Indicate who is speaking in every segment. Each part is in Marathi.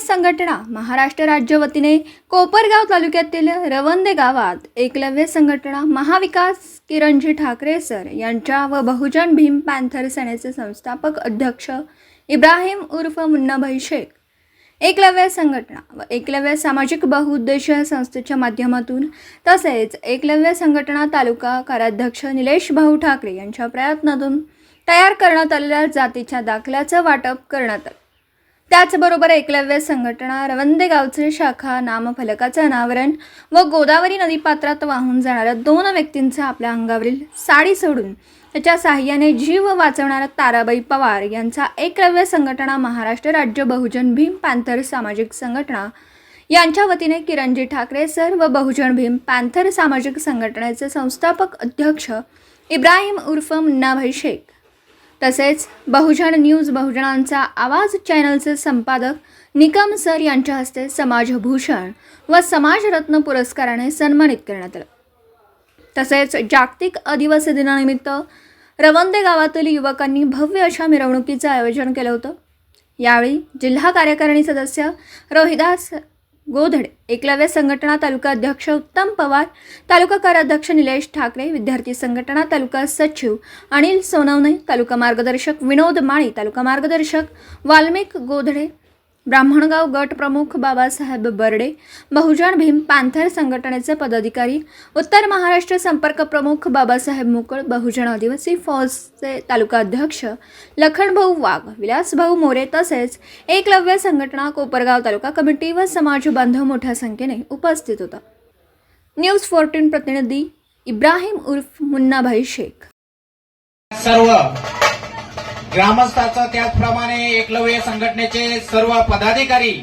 Speaker 1: संघटना महाराष्ट्र राज्य वतीने कोपरगाव तालुक्यातील रवंदे गावात एकलव्य संघटना महाविकास किरणजी ठाकरे सर यांच्या व बहुजन भीम पॅन्थर सेनेचे संस्थापक अध्यक्ष इब्राहिम उर्फ मुन्नाभाई शेख. एकलव्य संघटना व एकलव्य सामाजिक बहुउद्देशीय संस्थेच्या माध्यमातून तसेच एकलव्य संघटना तालुका कार्याध्यक्ष निलेश भाऊ ठाकरे यांच्या प्रयत्नातून तयार करण्यात आलेल्या जातीच्या दाखल्याचं वाटप करण्यात आलं. त्याचबरोबर एकलव्य संघटना रवंदे गावचे शाखा नामफलकाचं अनावरण व गोदावरी नदीपात्रात वाहून जाणाऱ्या दोन व्यक्तींचा आपल्या अंगावरील साडी सोडून त्याच्या साह्याने जीव वाचवणारा ताराबाई पवार यांचा एकलव्य संघटना महाराष्ट्र राज्य बहुजन भीम पॅन्थर सामाजिक संघटना. यांच्या वतीने किरणजी ठाकरे सर व बहुजन भीम पॅन्थर सामाजिक संघटनेचे संस्थापक अध्यक्ष इब्राहिम उर्फ मुन्नाभाई शेख. तसेच बहुजन न्यूज बहुजनांचा आवाज चॅनलचे संपादक निकम सर यांच्या हस्ते समाजभूषण व समाजरत्न पुरस्काराने सन्मानित करण्यात आलं. तसेच जागतिक आदिवासी दिनानिमित्त रवंदे गावातील युवकांनी भव्य अशा मिरवणुकीचं आयोजन केलं होतं. यावेळी जिल्हा कार्यकारिणी सदस्य रोहिदास गोधडे. एकलव्य संघटना तालुका अध्यक्ष उत्तम पवार तालुका कार्याध्यक्ष निलेश ठाकरे विद्यार्थी संघटना तालुका सचिव अनिल सोनवणे तालुका मार्गदर्शक विनोद माळी तालुका मार्गदर्शक वाल्मिक गोधडे ब्राह्मणगाव गट प्रमुख बाबासाहेब बर्डे बहुजन भीम पॅन्थर संघटनेचे पदाधिकारी उत्तर महाराष्ट्र संपर्क प्रमुख बाबासाहेब मुकुळ बहुजन आदिवासी फौजचे तालुका अध्यक्ष लखनभाऊ वाघ विलासभाऊ मोरे तसेच एकलव्य संघटना कोपरगाव तालुका कमिटी व समाज बांधव मोठ्या संख्येने उपस्थित होता. न्यूज फोर्टीन प्रतिनिधी इब्राहिम उर्फ मुन्नाभाई शेख.
Speaker 2: सर्व ग्रामस्थाचं त्याचप्रमाणे एकलव्य संघटनेचे सर्व पदाधिकारी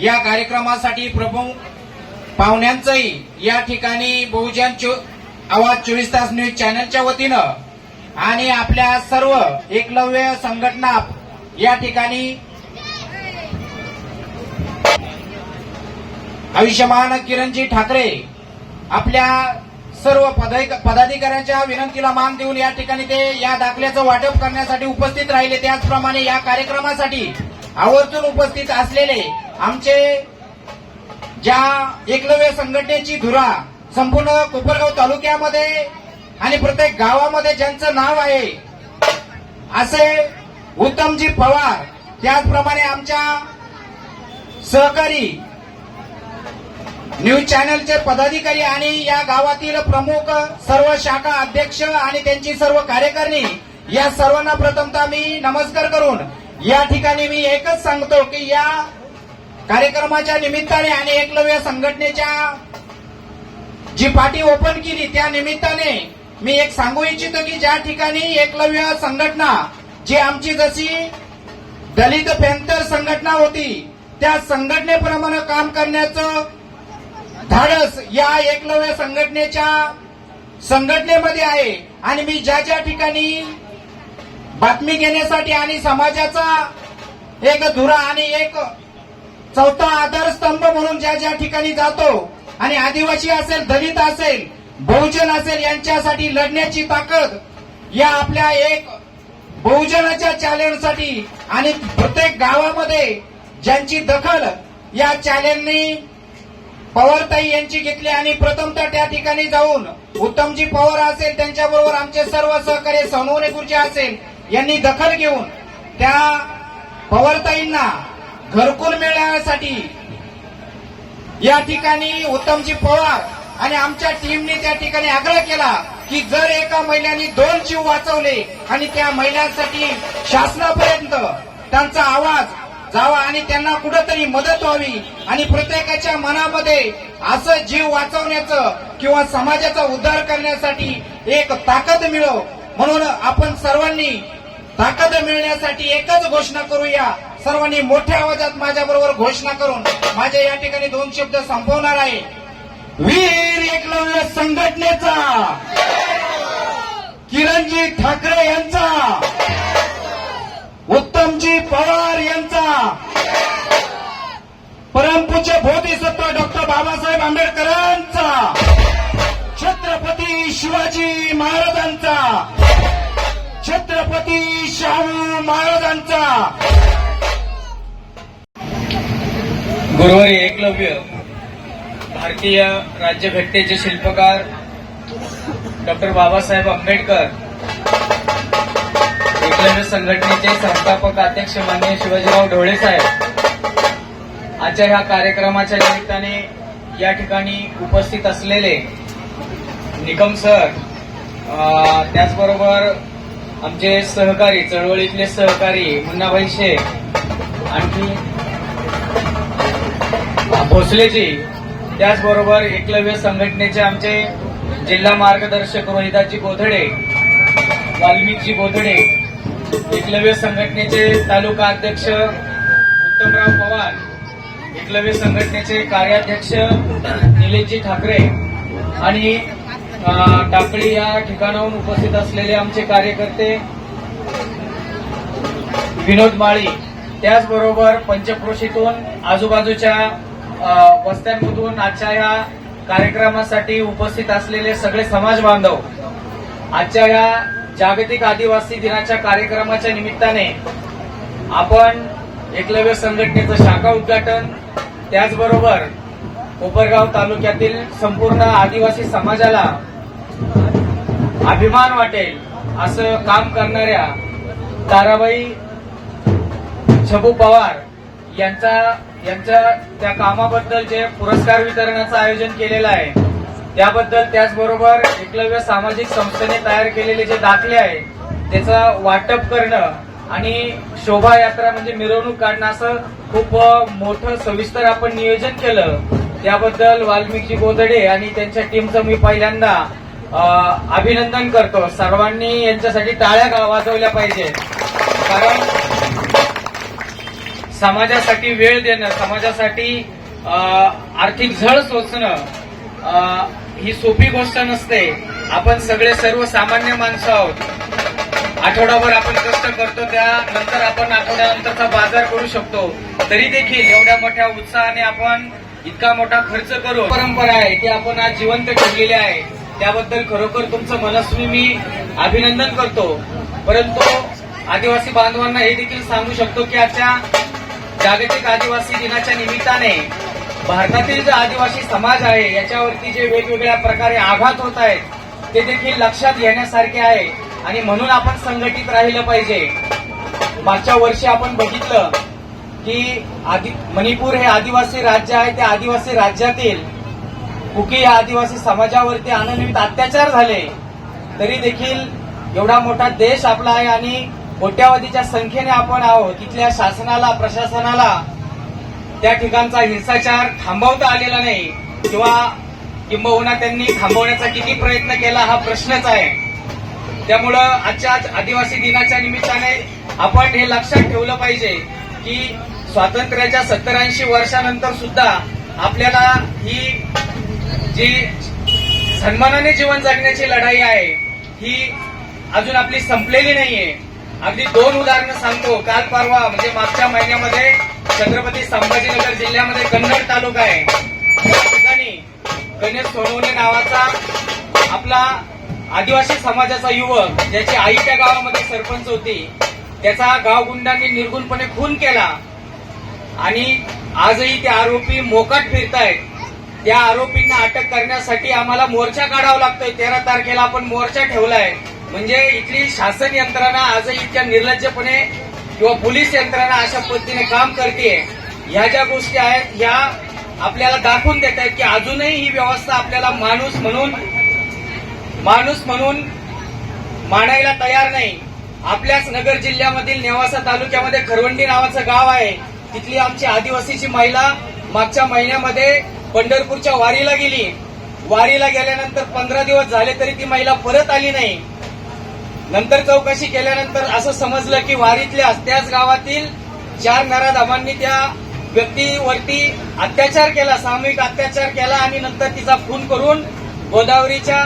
Speaker 2: या कार्यक्रमासाठी प्रमुख पाहुण्यांचंही या ठिकाणी बहुजन आवाज चोवीस तास न्यूज चॅनलच्या वतीनं आणि आपल्या सर्व एकलव्य संघटना या ठिकाणी आयुष्यमान किरणजी ठाकरे आपल्या सर्व पदाधिक- पदाधिकाऱ्यांच्या विनंतीला मान देऊन या ठिकाणी ते या दाखल्याचं वाटप करण्यासाठी उपस्थित राहिले. त्याचप्रमाणे या कार्यक्रमासाठी आवर्जून उपस्थित असलेले आमचे ज्या एकलव्य संघटनेची धुरा संपूर्ण कोपरगाव तालुक्यामध्ये आणि प्रत्येक गावामध्ये ज्यांचं नाव आहे असे उत्तमजी पवार त्याचप्रमाणे आमच्या सहकारी न्यूज चॅनलचे पदाधिकारी आणि या गावातील प्रमुख सर्व शाखा अध्यक्ष आणि त्यांची सर्व कार्यकारिणी या सर्वांना प्रथमतः मी नमस्कार करून या ठिकाणी मी एकच सांगतो की या कार्यक्रमाच्या निमित्ताने आणि एकलव्य संघटनेच्या जी पाठी ओपन केली त्या निमित्ताने मी एक सांगू इच्छितो की ज्या ठिकाणी एकलव्य संघटना जी आमची जशी दलित पॅन्थर संघटना होती त्या संघटनेप्रमाणे काम करण्याचं धाडस या एकलव्य संघटनेच्या संघटनेमध्ये आहे. आणि मी ज्या ज्या ठिकाणी बातमी घेण्यासाठी आणि समाजाचा एक धुरा आणि एक चौथा आधारस्तंभ म्हणून ज्या ज्या ठिकाणी जातो आणि आदिवासी असेल दलित असेल बहुजन असेल यांच्यासाठी लढण्याची ताकद या आपल्या एक बहुजनाच्या चॅलेंजसाठी आणि प्रत्येक गावामध्ये ज्यांची दखल या चॅलेंजनी पवारताई यांची घेतली आणि प्रथमतः त्या ठिकाणी जाऊन उत्तमजी पवार असेल त्यांच्याबरोबर आमचे सर्व सहकार्य सोनवणे असेल यांनी दखल घेऊन त्या पवारताईंना घरकुल मिळण्यासाठी या ठिकाणी उत्तमजी पवार आणि आमच्या टीमने त्या ठिकाणी आग्रह केला की जर एका महिलांनी दोन जीव वाचवले आणि त्या महिलांसाठी शासनापर्यंत त्यांचा आवाज जावा आणि त्यांना कुठंतरी मदत व्हावी. आणि प्रत्येकाच्या मनामध्ये असं जीव वाचवण्याचं किंवा समाजाचा उद्धार करण्यासाठी एक ताकद मिळव म्हणून आपण सर्वांनी ताकद मिळण्यासाठी एकच घोषणा करूया. सर्वांनी मोठ्या आवाजात माझ्याबरोबर घोषणा करून माझ्या या ठिकाणी दोन शब्द संपवणार आहे. वीर एकलव्य संघटनेचा किरणजी ठाकरे यांचा उत्तमजी पवार यांचा. परमपूज्य बोधिसत्व डॉक्टर बाबासाहेब आंबेडकरांचा. छत्रपती शिवाजी महाराजांचा. छत्रपती शाहू महाराजांचा.
Speaker 3: गुरुवारी एकलव्य भारतीय राज्यघटनेचे शिल्पकार डॉक्टर बाबासाहेब आंबेडकर एकलव्य संघटनेचे संस्थापक अध्यक्ष मान्य शिवाजीराव ढोळे साहेब. आजच्या ह्या कार्यक्रमाच्या निमित्ताने या ठिकाणी उपस्थित असलेले निकम सर अं, त्याचबरोबर आमचे सहकारी चळवळीतले सहकारी मुन्नाभाई शेख आणखी भोसलेजी त्याचबरोबर एकलव्य संघटनेचे आमचे जिल्हा मार्गदर्शक रोहिदाजी गोधडे वाल्मिकजी गोधडे एकलव्य संघटनेचे तालुका अध्यक्ष उत्तमराव पवार एकलव्य संघटनेचे कार्याध्यक्ष निलेशजी ठाकरे आणि टाकळी या ठिकाणाहून उपस्थित असलेले आमचे कार्यकर्ते विनोद माळी. त्याचबरोबर पंचक्रोशीतून आजूबाजूच्या वस्त्यांमधून आजच्या या कार्यक्रमासाठी उपस्थित असलेले सगळे समाज बांधव आजच्या या जागतिक आदिवासी दिनाच्या कार्यक्रमाच्या निमित्ताने आपण एकलव्य संघटनेचं शाखा उद्घाटन त्याचबरोबर कोपरगाव तालुक्यातील संपूर्ण आदिवासी समाजाला अभिमान वाटेल असं काम करणाऱ्या ताराबाई छबू पवार यांचा यांच्या त्या कामाबद्दल जे पुरस्कार वितरणाचं आयोजन केलेलं आहे त्याबद्दल त्याचबरोबर एकलव्य सामाजिक संस्थेने तयार केलेले जे दाखले आहे त्याचं वाटप करणं आणि शोभायात्रा म्हणजे मिरवणूक काढणं असं खूप मोठं सविस्तर आपण नियोजन केलं. त्याबद्दल वाल्मिकी गोदडे आणि त्यांच्या टीमचं मी पहिल्यांदा अभिनंदन करतो. सर्वांनी यांच्यासाठी टाळ्या वाजवल्या पाहिजे कारण समाजासाठी वेळ देणं समाजासाठी आर्थिक झळ सोचणं ही सोपी गोष्ट नसते. आपण सगळे सर्वसामान्य माणसं आहोत. आठवडाभर आपण कष्ट करतो त्यानंतर आपण आठवड्यानंतरचा बाजार करू शकतो. तरी देखील एवढ्या मोठ्या उत्साहाने आपण इतका मोठा खर्च करू परंपरा आहे ती आपण आज जिवंत ठेवलेली आहे. त्याबद्दल खरोखर तुमचं मनस्वी मी अभिनंदन करतो. परंतु आदिवासी बांधवांना हे देखील सांगू शकतो की आजच्या जागतिक आदिवासी दिनाच्या निमित्ताने भारतातील जो आदिवासी समाज आहे याच्यावरती जे वेगवेगळ्या प्रकारे आघात होत आहेत ते देखील लक्षात घेण्यासारखे आहे. आणि म्हणून आपण संघटित राहिलं पाहिजे. मागच्या वर्षी आपण बघितलं की आदि मणिपूर हे आदिवासी राज्य आहे त्या आदिवासी राज्यातील कुकी या आदिवासी समाजावरती अनियमित अत्याचार झाले. तरी देखील एवढा मोठा देश आपला आहे आणि कोट्यावधीच्या संख्येने आपण आहोत. तिथल्या शासनाला प्रशासनाला त्या ठिकाणचा हिंसाचार थांबवता आलेला नाही. किंवा किंबहुना त्यांनी थांबवण्याचा किती प्रयत्न केला हा प्रश्नच आहे. त्यामुळं आजच्या आज आदिवासी दिनाच्या निमित्ताने आपण हे लक्षात ठेवलं पाहिजे की स्वातंत्र्याच्या सत्तर ऐंशी वर्षानंतर सुद्धा आपल्याला ही जी सन्मानाने जीवन जगण्याची लढाई आहे ही अजून आपली संपलेली नाहीये. अगदी दोन उदाहरणं सांगतो. काल परवा म्हणजे मागच्या महिन्यामध्ये छत्रपती संभाजीनगर जिल्ह्यामध्ये कन्नड तालुका आहे. त्या ठिकाणी गणेश सोनवणे नावाचा आपला आदिवासी समाजाचा युवक ज्याची आई त्या गावामध्ये सरपंच होती त्याचा गावगुंडांनी निर्गुणपणे खून केला. आणि आजही ते आरोपी मोकाट फिरतायत. त्या आरोपींना अटक करण्यासाठी आम्हाला मोर्चा काढावा लागतोय. तेरा तारखेला आपण मोर्चा ठेवलाय. म्हणजे इथली शासन यंत्रणा आजही इतक्या निर्लज्जपणे किंवा पोलीस यंत्रणा अशा पद्धतीने काम करते ह्या ज्या गोष्टी आहेत ह्या आपल्याला दाखवून देत आहेत की अजूनही ही व्यवस्था आपल्याला माणूस म्हणून माणूस म्हणून मानायला तयार नाही. आपल्याच नगर जिल्ह्यामधील नेवासा तालुक्यामध्ये खरवंडी नावाचं गाव आहे. तिथली आमची आदिवासीची महिला मागच्या महिन्यामध्ये पंढरपूरच्या वारीला गेली. वारीला गेल्यानंतर पंधरा दिवस झाले तरी ती महिला परत आली नाही. नंतर चौकशी केल्यानंतर असं समजलं की वारीतल्या त्याच गावातील चार नराधामांनी त्या व्यक्तीवरती अत्याचार केला सामूहिक अत्याचार केला आणि नंतर तिचा खून करून गोदावरीच्या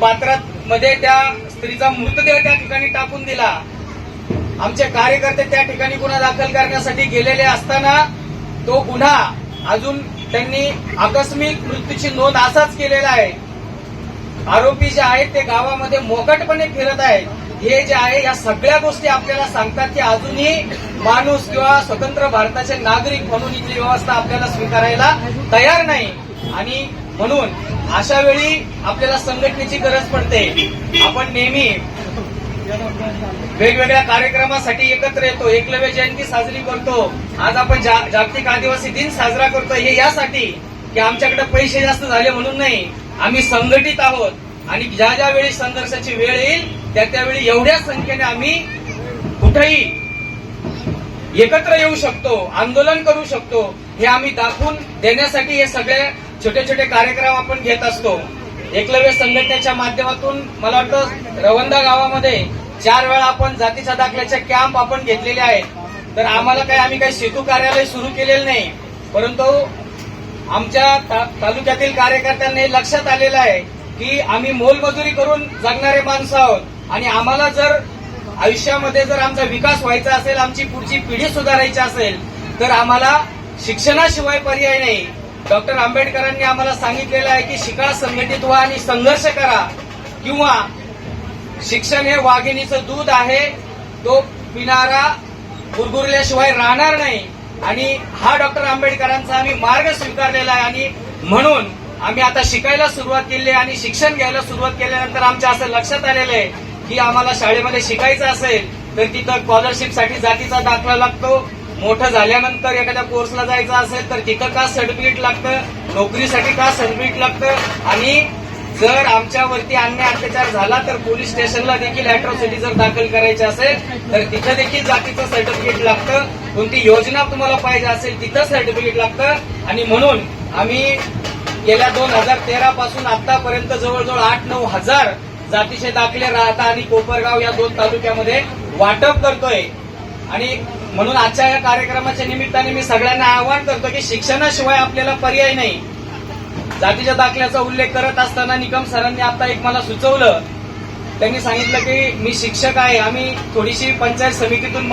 Speaker 3: पात्रात मध्ये त्या स्त्रीचा मृतदेह त्या ठिकाणी टाकून दिला. आमचे कार्यकर्ते त्या ठिकाणी गुन्हा दाखल करण्यासाठी गेलेले असताना तो गुन्हा अजून त्यांनी आकस्मिक मृत्यूची नोंद असाच केलेला आहे. आरोपी जे आहेत ते गावामध्ये मोकटपणे फिरत आहेत. हे जे आहे या सगळ्या गोष्टी आपल्याला सांगतात की अजूनही माणूस किंवा स्वतंत्र भारताचे नागरिक म्हणून इथली व्यवस्था आपल्याला स्वीकारायला तयार नाही. आणि म्हणून अशा वेळी आपल्याला संघटनेची गरज पडते. आपण नेहमी वेगवेगळ्या कार्यक्रमासाठी एकत्र येतो. एकलव्य जयंती साजरी करतो. आज आपण जा- जागतिक आदिवासी दिन साजरा करतो हे यासाठी की आमच्याकडे पैसे जास्त झाले म्हणून नाही. आम्ही संघटित आहोत. आणि ज्या ज्या वेळी संघर्षाची वेळ येईल त्या त्यावेळी एवढ्या संख्येने आम्ही कुठेही एकत्र येऊ शकतो आंदोलन करू शकतो हे आम्ही दाखवून देण्यासाठी हे सगळे छोटे छोटे कार्यक्रम आपण घेत असतो. एकलव्य संघटनेच्या माध्यमातून मला वाटतं रवंदा गावामध्ये चार वेळा आपण जातीच्या दाखल्याचे कॅम्प आपण घेतलेले आहेत. तर आम्हाला काही आम्ही काही सेतू कार्यालय सुरू केलेलं नाही. परंतु आमच्या ता- तालुक्यातील कार्यकर्त्यांनी लक्षात आलेलं आहे की आम्ही मोलमजुरी करून जगणारे माणसं आहोत. आणि आम्हाला जर आयुष्यामध्ये जर आमचा विकास व्हायचा असेल आमची पुढची पिढी सुधारायची असेल तर आम्हाला शिक्षणाशिवाय पर्याय नाही. डॉक्टर आंबेडकरांनी आम्हाला सांगितलेलं आहे की शिका संघटित व्हा आणि संघर्ष करा. किंवा शिक्षण हे वाघिणीचं दूध आहे तो पिणारा गुरगुरल्याशिवाय राहणार नाही. आणि हा डॉक्टर आंबेडकरांचा आम्ही मार्ग स्वीकारलेला आहे आणि म्हणून आम्ही आता शिकायला सुरुवात केली आहे आणि शिक्षण घ्यायला सुरुवात केल्यानंतर आमच्या असं लक्षात आलेलं आहे की आम्हाला शाळेमध्ये शिकायचं असेल तर तिथं स्कॉलरशिपसाठी जातीचा दाखला लागतो. मोठं झाल्यानंतर एखाद्या कोर्सला जायचं असेल तर तिथं का सर्टिफिकेट लागतं? नोकरीसाठी का सर्टिफिकेट लागतं? आणि जर आमच्यावरती अन्याय अत्याचार झाला तर पोलीस स्टेशनला देखील अॅट्रॉसिटी जर दाखल करायची असेल तर तिथं देखील जातीचं सर्टिफिकेट लागतं. कोणती योजना तुम्हाला पाहिजे असेल तिथं सर्टिफिकेट लागतं. आणि म्हणून आम्ही गेल्या दोन हजार तेरा पासून आतापर्यंत जवळजवळ आठ नऊ हजार जातीचे दाखले राहता आणि कोपरगाव या दोन तालुक्यामध्ये वाटप करतोय. आणि म्हणून आजच्या या कार्यक्रमाच्या निमित्ताने मी सगळ्यांना आवाहन करतो की शिक्षणाशिवाय आपल्याला पर्याय नाही. जातीच्या दाखल्याचा उल्लेख करत असताना निकम सरांनी आता एक मला सुचवलं. त्यांनी सांगितलं की मी शिक्षक आहे. आम्ही थोडीशी पंचायत समितीतून